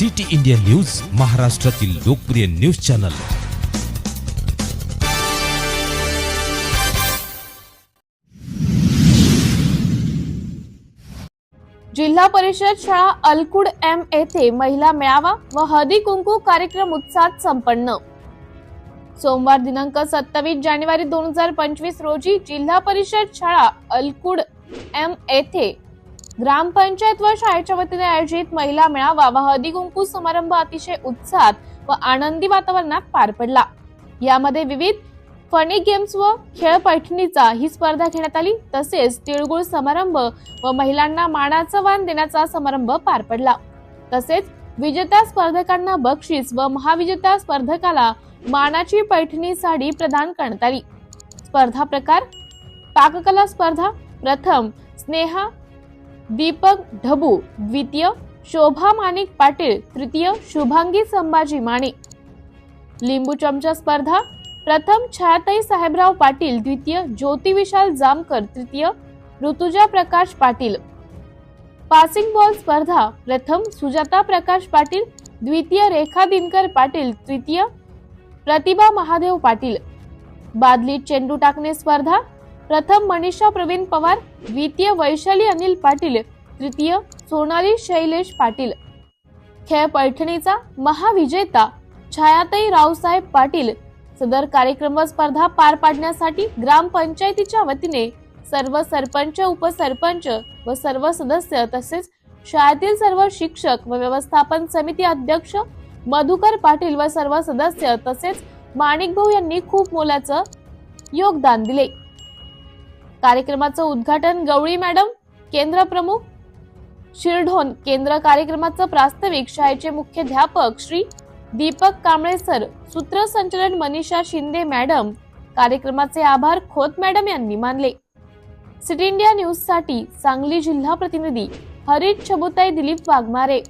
City India news महाराष्ट्रातील लोकप्रिय news channel. जिल्हा परिषद शाळा अलकुड एम येथे महिला मेळावा व हळदी कुंकू कार्यक्रम उत्साहात संपन्न. सोमवार दिनांक सत्तावीस जानेवारी दोन हजार पंचवीस रोजी जिल्हा परिषद शाळा अलकुड एम येथे ग्रामपंचायत व शाळेच्या वतीने आयोजित महिला मेळावा व हळदी कुंकू समारंभ अतिशय उत्साहात व आनंदी वातावरणात पार पडला. यामध्ये विविध फनी गेम्स व खेळ पैठणीचा ही स्पर्धा घेण्यात आली. तसेच तिळगुळ समारंभ व महिलांना मानाचा वाण देण्याचा समारंभ पार पडला. तसेच विजेत्या स्पर्धकांना बक्षीस व महाविजेत्या स्पर्धकाला मानाची पैठणी साडी प्रदान करण्यात आली. स्पर्धा प्रकार पाककला स्पर्धा प्रथम स्नेहा दीपक ढबू द्वितीय शोभा माणिक पाटील तृतीय शुभांगी संभाजी माणिक. लिंबू चमचा स्पर्धा प्रथम छायाताई साहेबराव पाटील द्वितीय ज्योती विशाल जामकर तृतीय ऋतुजा प्रकाश पाटील. पासिंग बॉल स्पर्धा प्रथम सुजाता प्रकाश पाटील द्वितीय रेखा दिनकर पाटील तृतीय प्रतिभा महादेव पाटील. बादली चेंडू टाकणे स्पर्धा प्रथम मनीषा प्रवीण पवार द्वितीय वैशाली अनिल पाटील तृतीय सोनाली शैलेश पाटील. खेळ पैठणीचा महाविजेता छायाताई रावसाहेब पाटील. सदर कार्यक्रम व स्पर्धा पार पाडण्यासाठी ग्रामपंचायतीच्या वतीने सर्व सरपंच उपसरपंच व सर्व सदस्य तसेच शाळेतील सर्व शिक्षक व व्यवस्थापन समिती अध्यक्ष मधुकर पाटील व सर्व सदस्य तसेच माणिक भाऊ यांनी खूप मोलाचं योगदान दिले. कार्यक्रमाचं उद्घाटन गवळी मॅडम केंद्र प्रमुख शिरढोण केंद्र कार्यक्रमाचं प्रास्ताविक शाळेचे मुख्याध्यापक श्री दीपक कांबळे सर सूत्रसंचालन मनीषा शिंदे मॅडम कार्यक्रमाचे आभार खोत मॅडम यांनी मानले. सिटी इंडिया न्यूजसाठी सांगली जिल्हा प्रतिनिधी हरीश छबुताई दिलीप वाघमारे.